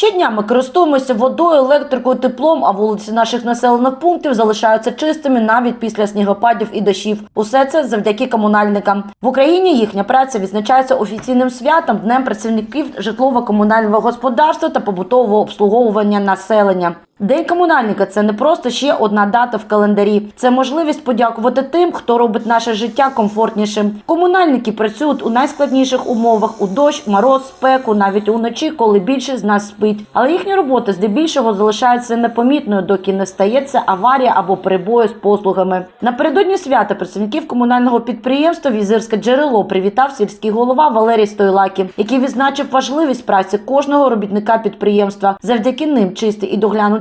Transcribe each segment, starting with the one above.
Щодня ми користуємося водою, електрикою, теплом, а вулиці наших населених пунктів залишаються чистими навіть після снігопадів і дощів. Усе це завдяки комунальникам. В Україні їхня праця відзначається офіційним святом Днем працівників житлово-комунального господарства та побутового обслуговування населення. День комунальника це не просто ще одна дата в календарі. Це можливість подякувати тим, хто робить наше життя комфортнішим. Комунальники працюють у найскладніших умовах у дощ, мороз, спеку, навіть уночі, коли більшість з нас спить. Але їхня робота здебільшого залишається непомітною, доки не стається аварія або перебої з послугами. Напередодні свята працівників комунального підприємства Візирське джерело привітав сільський голова Валерій Стойлакі, який відзначив важливість праці кожного робітника підприємства. Завдяки ним чисті і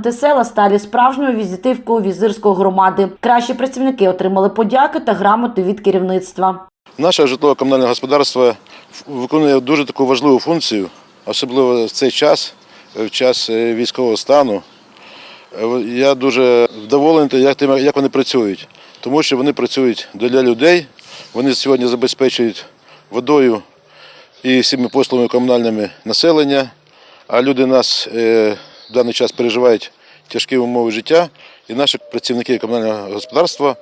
доглянуті села стали справжньою візитивкою візирської громади. Кращі працівники отримали подяки та грамоти від керівництва. Наше житлово-комунальне господарство виконує дуже таку важливу функцію, особливо в цей час, в час е, військового стану. Е, Я дуже вдоволений, як тим- як вони працюють, тому що вони працюють для людей. Вони сьогодні забезпечують водою і всіми послугами комунальними населення. А люди нас е, в даний час переживають тяжкі умови життя, і наші працівники комунального господарства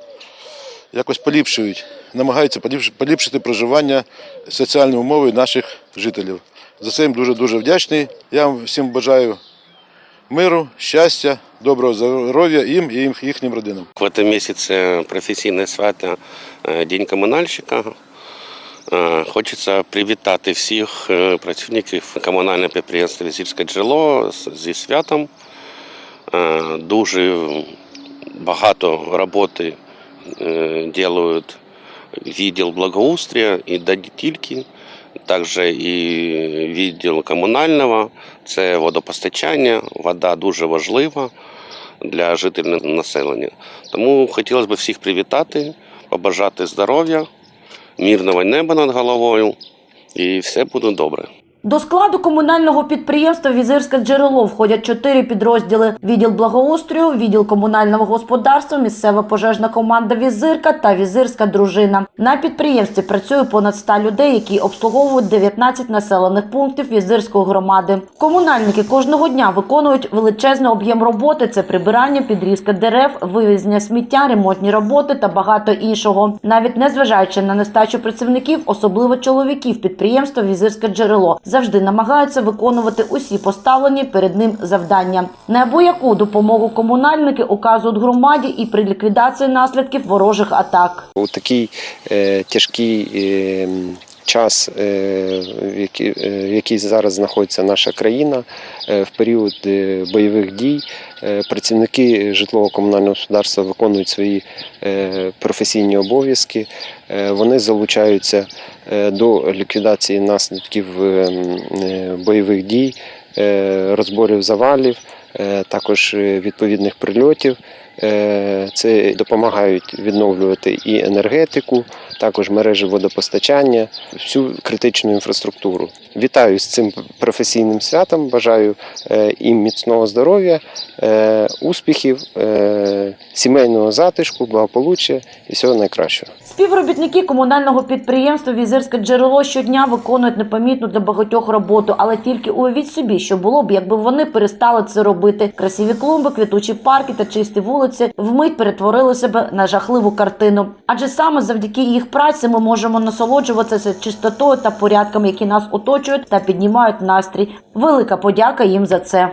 якось поліпшують, намагаються поліпшити проживання соціальні умови наших жителів. За це їм дуже дуже вдячний. Я вам всім бажаю миру, щастя, доброго здоров'я їм і їхнім родинам. В этом месяце професійне свято е, День комунальщика. Е, Хочеться привітати всіх е, працівників комунального підприємства «Візірське джерело зі святом. Е, Дуже багато роботи роблять відділ благоустрія і не тільки, також і відділ комунального, це водопостачання. Вода дуже важлива для жителів населення. Тому хотілося б всіх привітати, побажати здоров'я, мирного неба над головою, і все буде добре. До складу комунального підприємства Візирське джерело входять чотири підрозділи: відділ благоустрою, відділ комунального господарства, місцева пожежна команда Візирка та Візирська дружина. На підприємстві працює понад 100 людей, які обслуговують 19 населених пунктів Візирської громади. Комунальники кожного дня виконують величезний об'єм роботи: це прибирання, підрізка дерев, вивезення сміття, ремонтні роботи та багато іншого. Навіть незважаючи на нестачу працівників, особливо чоловіків, підприємство Візирське джерело завжди намагаються виконувати усі поставлені перед ним завдання. Неабияку допомогу комунальники оказують громаді і при ліквідації наслідків ворожих атак. У такій е, тяжкій е, час, е, в який, е, зараз знаходиться наша країна, е, в період бойових дій, працівники житлово-комунального господарства виконують свої професійні обов'язки. Вони залучаються до ліквідації наслідків бойових дій, розборів завалів, також відповідних прильотів. Це допомагають відновлювати і енергетику, також мережі водопостачання, всю критичну інфраструктуру. Вітаю з цим професійним святом. Бажаю е, їм міцного здоров'я, е, успіхів, е, сімейного затишку, благополуччя і всього найкращого. Співробітники комунального підприємства Візирське джерело щодня виконують непомітну для багатьох роботу, але тільки уявіть собі, що було б, якби вони перестали це робити. Красиві клумби, квітучі парки та чисті вулиці вмить перетворили себе на жахливу картину. Адже саме завдяки їх праці ми можемо насолоджуватися чистотою та порядком, які нас оточують та піднімають настрій. Велика подяка їм за це.